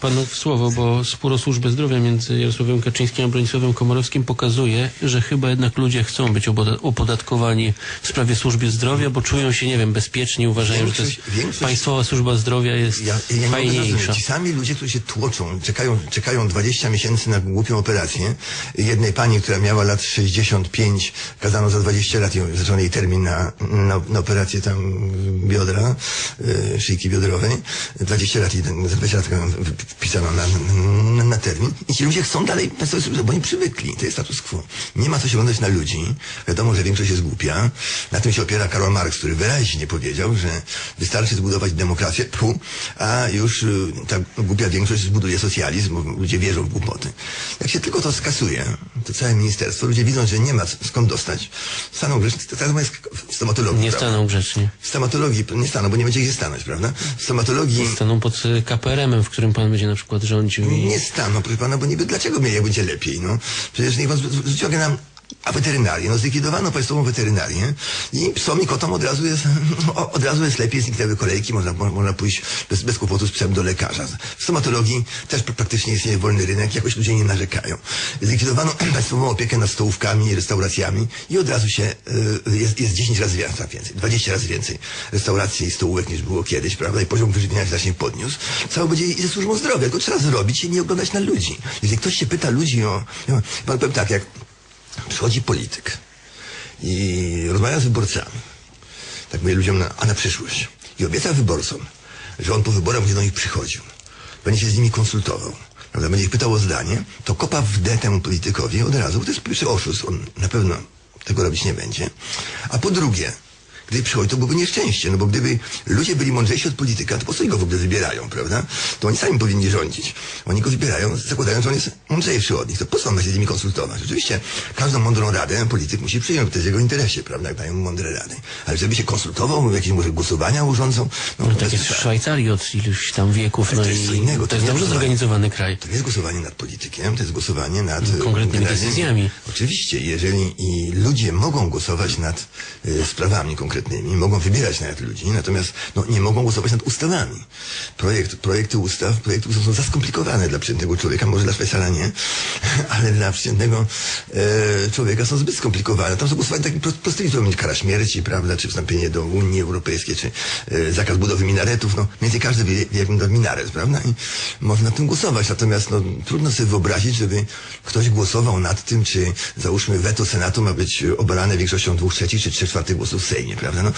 Panu w słowo, bo spór o służbę zdrowia między Jarosławem Kaczyńskim a Bronisławem Komorowskim pokazuje, że chyba jednak ludzie chcą być opoda- opodatkowani w sprawie służby zdrowia, bo czują się, nie wiem, bezpieczni, uważają, że to jest Większość- większość- państwowa służba zdrowia jest Ja, ja nie fajniejsza. Ci sami ludzie, którzy się tłoczą, czekają, czekają 20 miesięcy na głupią operację. Jednej pani, która miała lat 65, kazano za 20 lat, zaczął jej termin na, na, na operację tam biodra, y, szyjki biodrowej. 20 lat, jej ten- za 20 lat wpisano na, na, na termin. I ci ludzie chcą dalej, bo oni przywykli. To jest status quo. Nie ma co się oglądać na ludzi. Wiadomo, że większość jest głupia. Na tym się opiera Karol Marx, który wyraźnie powiedział, że wystarczy zbudować demokrację, pu, a już y, ta głupia większość zbuduje socjalizm, bo ludzie wierzą w głupoty. Jak się tylko to skasuje, to całe ministerstwo, ludzie widzą, że nie ma skąd dostać, staną grzeczni. To tak samo jest w stomatologii. Nie prawda? staną grzecznie. W stomatologii nie staną, bo nie będzie gdzie stanąć, prawda? W stomatologii Staną pod y, KPRM-em, w którym pan będzie na przykład rządził i... nie staną, proszę pana, bo niby dlaczego jak będzie lepiej, no? Przecież niech pan zw- zwróci uwagę na a weterynarię, no zlikwidowano państwową weterynarię i psom i kotom od razu jest, od razu jest lepiej, zniknęły kolejki, można, mo- można pójść bez, bez kłopotu z psem do lekarza. W stomatologii też pr- praktycznie istnieje wolny rynek, jakoś ludzie nie narzekają. Zlikwidowano państwową opiekę nad stołówkami i restauracjami i od razu się, y, jest, jest 10 razy więcej, 20 razy więcej restauracji i stołówek niż było kiedyś, prawda? I poziom wyżywienia się znacznie podniósł. Cało będzie i ze służbą zdrowia, tylko trzeba zrobić i nie oglądać na ludzi. Jeżeli ktoś się pyta ludzi o pan powiem tak, jak przychodzi polityk i rozmawia z wyborcami, tak mówię ludziom, na, a na przyszłość, i obieca wyborcom, że on po wyborach będzie do nich przychodził, będzie się z nimi konsultował, prawda, będzie ich pytał o zdanie, to kopa w D temu politykowi od razu, bo to jest pierwszy oszust, on na pewno tego robić nie będzie. A po drugie, gdyby przychodzi, to byłoby nieszczęście, no bo gdyby ludzie byli mądrzejsi od polityka, to po co go w ogóle wybierają, prawda? To oni sami powinni rządzić. Oni go wybierają, zakładając, że on jest mądrzejszy od nich. To po co on ma się z nimi konsultować? Oczywiście każdą mądrą radę polityk musi przyjąć, bo to jest w jego interesie, prawda? Jak dają mu mądre rady. Ale żeby się konsultował, jakieś może głosowania urządzą, no, No to tak jest w Szwajcarii od iluś tam wieków, no to jest co innego, to to jest dobrze zorganizowany kraj. To nie jest głosowanie nad politykiem, to jest głosowanie nad... e, Konkretnymi decyzjami. Oczywiście, jeżeli i ludzie mogą głosować nad e, sprawami konkretnymi, mogą wybierać nawet ludzi, natomiast no, nie mogą głosować nad ustawami. Projekt, projekty ustaw, projekty ustaw są za skomplikowane dla przeciętnego człowieka, może dla Szwajcara nie, ale dla przeciętnego e, człowieka są zbyt skomplikowane. Tam są głosowania takie pro- prostymi, to będzie kara śmierci, prawda, czy wstąpienie do Unii Europejskiej, czy e, zakaz budowy minaretów, no, mniej więcej każdy wie, wie jak minaret, prawda, i można nad tym głosować, natomiast no, trudno sobie wyobrazić, żeby ktoś głosował nad tym, czy załóżmy weto Senatu ma być obalane większością dwóch trzecich, czy trzech czwartych głosów w Sejmie, prawda, no,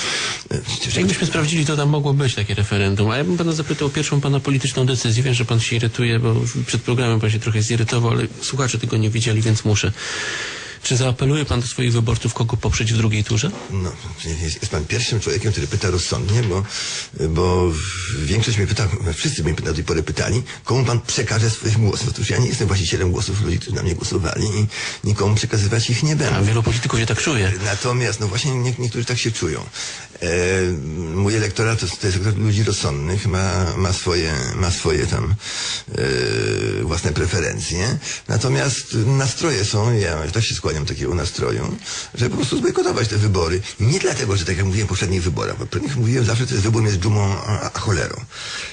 e, Jakbyśmy sprawdzili, to tam mogło być takie referendum. A ja bym pana zapytał o pierwszą pana polityczną decyzję. Wiem, że pan się irytuje, bo przed programem pan się trochę zirytował, ale słuchacze tego nie widzieli, więc muszę. Czy zaapeluje pan do swoich wyborców, kogo poprzeć w drugiej turze? No, jest, pan pierwszym człowiekiem, który pyta rozsądnie, bo, bo większość mnie pyta, wszyscy mnie do tej pory pytali, komu pan przekaże swoich głosów. Otóż ja nie jestem właścicielem głosów ludzi, którzy na mnie głosowali i nikomu przekazywać ich nie będę. A wielu polityków się tak czuje. Natomiast, no właśnie nie, niektórzy tak się czują. E, mój elektorat to, to jest elektorat ludzi rozsądnych, ma, ma, swoje, ma swoje tam e, własne preferencje. Natomiast nastroje są, ja też się skłaniam do takiego nastroju, żeby po prostu zbojkotować te wybory. Nie dlatego, że tak jak mówiłem w poprzednich wyborach, bo poprzednich mówiłem zawsze, to jest wybór między dżumą a, a cholerą.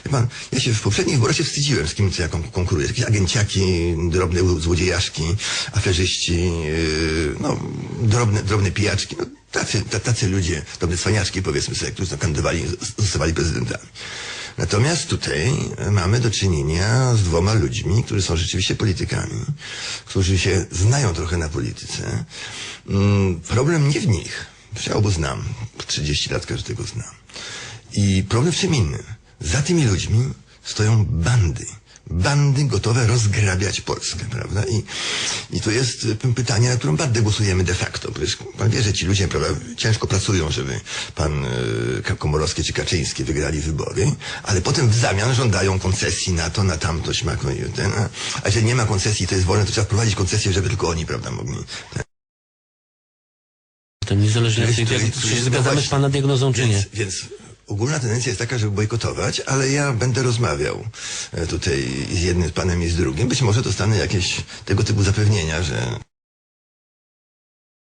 Wie pan, ja się w poprzednich wyborach się wstydziłem, z kim co ja kon- konkuruję. Jakieś agenciaki, drobne złodziejaszki, aferzyści, yy, no, drobne, drobne pijaczki. No, tacy, ta- tacy ludzie, drobne cwaniaczki powiedzmy sobie, którzy tam kandydowali, zostawali prezydentami. Natomiast tutaj mamy do czynienia z dwoma ludźmi, którzy są rzeczywiście politykami, którzy się znają trochę na polityce. Mm, Problem nie w nich. Ja obu znam. 30 lat każdego znam. I problem w czym innym. Za tymi ludźmi stoją bandy. Bandy gotowe rozgrabiać Polskę, prawda? I, i to jest y, pytanie, na którą bandę głosujemy de facto. Przecież pan wie, że ci ludzie prawda, ciężko pracują, żeby pan y, Komorowski czy Kaczyński wygrali wybory, ale potem w zamian żądają koncesji na to, na tamto, śmako i ten. A, a jeżeli nie ma koncesji, to jest wolne, to trzeba wprowadzić koncesję, żeby tylko oni, prawda, mogli. Ten. Niezależnie od tej diagnozy, czy się zgadzamy z pana diagnozą, czy nie. Więc, więc ogólna tendencja jest taka, żeby bojkotować, ale ja będę rozmawiał e, tutaj z jednym z panem i z drugim. Być może dostanę jakieś tego typu zapewnienia, że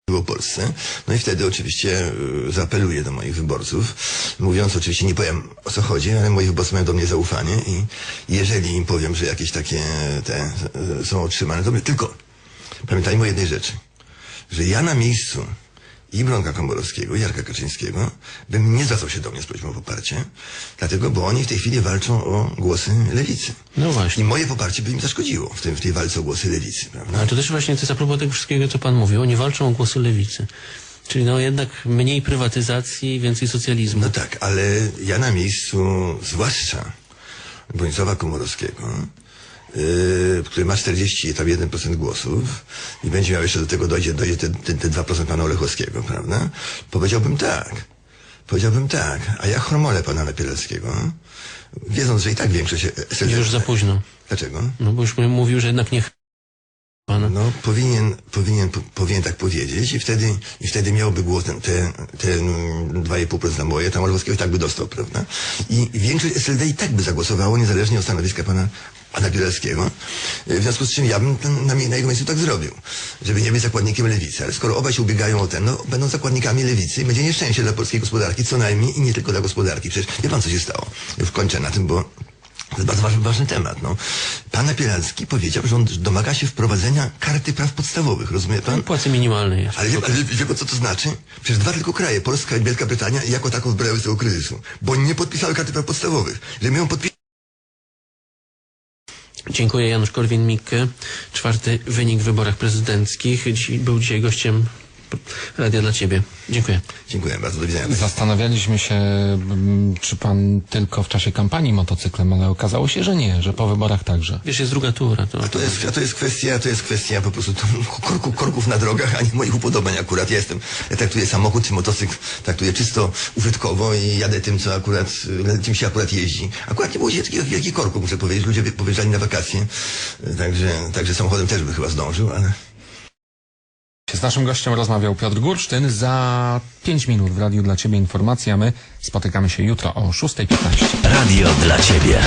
w Polsce. No i wtedy oczywiście y, zaapeluję do moich wyborców, mówiąc oczywiście, nie powiem o co chodzi, ale moi wyborcy mają do mnie zaufanie i jeżeli im powiem, że jakieś takie te y, są otrzymane, to my tylko pamiętajmy o jednej rzeczy, że ja na miejscu i Komorowskiego, i Jarka Kaczyńskiego, bym nie zwracał się do mnie z prośbą o poparcie, dlatego, bo oni w tej chwili walczą o głosy lewicy. No I właśnie. moje poparcie by im zaszkodziło w, tym, w tej walce o głosy lewicy, prawda? Ale to też właśnie to jest a propos tego wszystkiego, co pan mówił. Oni walczą o głosy lewicy. Czyli no jednak mniej prywatyzacji, więcej socjalizmu. No tak, ale ja na miejscu, zwłaszcza Bronisława Komorowskiego, który ma 40 tam 1% głosów i będzie miał jeszcze do tego dojdzie, dojdzie te, te, te 2% pana Olechowskiego, prawda? Powiedziałbym tak. Powiedziałbym tak. A ja hormolę pana Napieleckiego, wiedząc, że i tak większość. Już za późno. Dlaczego? No bo już mówił, że jednak nie pana. No, powinien, powinien, po- powinien tak powiedzieć i wtedy, i wtedy miałby głos ten, te, te mm, 2,5% na moje, tam Olechowskiego i tak by dostał, prawda? I większość SLD i tak by zagłosowało, niezależnie od stanowiska pana, pana Bieleckiego. W związku z czym ja bym ten, na, na jego miejscu tak zrobił, żeby nie być zakładnikiem lewicy. Ale skoro obaj się ubiegają o ten, no, będą zakładnikami lewicy i będzie nieszczęście dla polskiej gospodarki, co najmniej i nie tylko dla gospodarki. Przecież wie pan, co się stało? Już kończę na tym, bo to jest bardzo ważny, ważny temat. No. Pan Napieralski powiedział, że on domaga się wprowadzenia karty praw podstawowych. Rozumie pan? Płacy minimalnej. Ale wie, ale wie, pan, co to znaczy? Przecież dwa tylko kraje, Polska i Wielka Brytania, jako taką wybrały z tego kryzysu. Bo nie podpisały karty praw podstawowych. Że my ją podpisali. Dziękuję Janusz Korwin-Mikke. Czwarty wynik w wyborach prezydenckich. Dziś, był dzisiaj gościem Radia dla Ciebie. Dziękuję. Dziękuję bardzo, do widzenia. Zastanawialiśmy się, mm, czy pan tylko w czasie kampanii motocyklem, ale okazało się, że nie, że po wyborach także. Wiesz, jest druga tura. To, A to jest, a to jest kwestia, to jest kwestia po prostu korku, korków na drogach, a nie moich upodobań akurat. Ja jestem, ja traktuję samochód czy motocykl, traktuję czysto użytkowo i jadę tym, co akurat, czym się akurat jeździ. Akurat nie było dzisiaj takiego wielkich korków, muszę powiedzieć. Ludzie wy- powyjeżdżali na wakacje, także, także samochodem też by chyba zdążył, ale... Naszym gościem rozmawiał Piotr Gursztyn. Za 5 minut w Radiu dla Ciebie informacja. My spotykamy się jutro o 6.15. Radio dla Ciebie.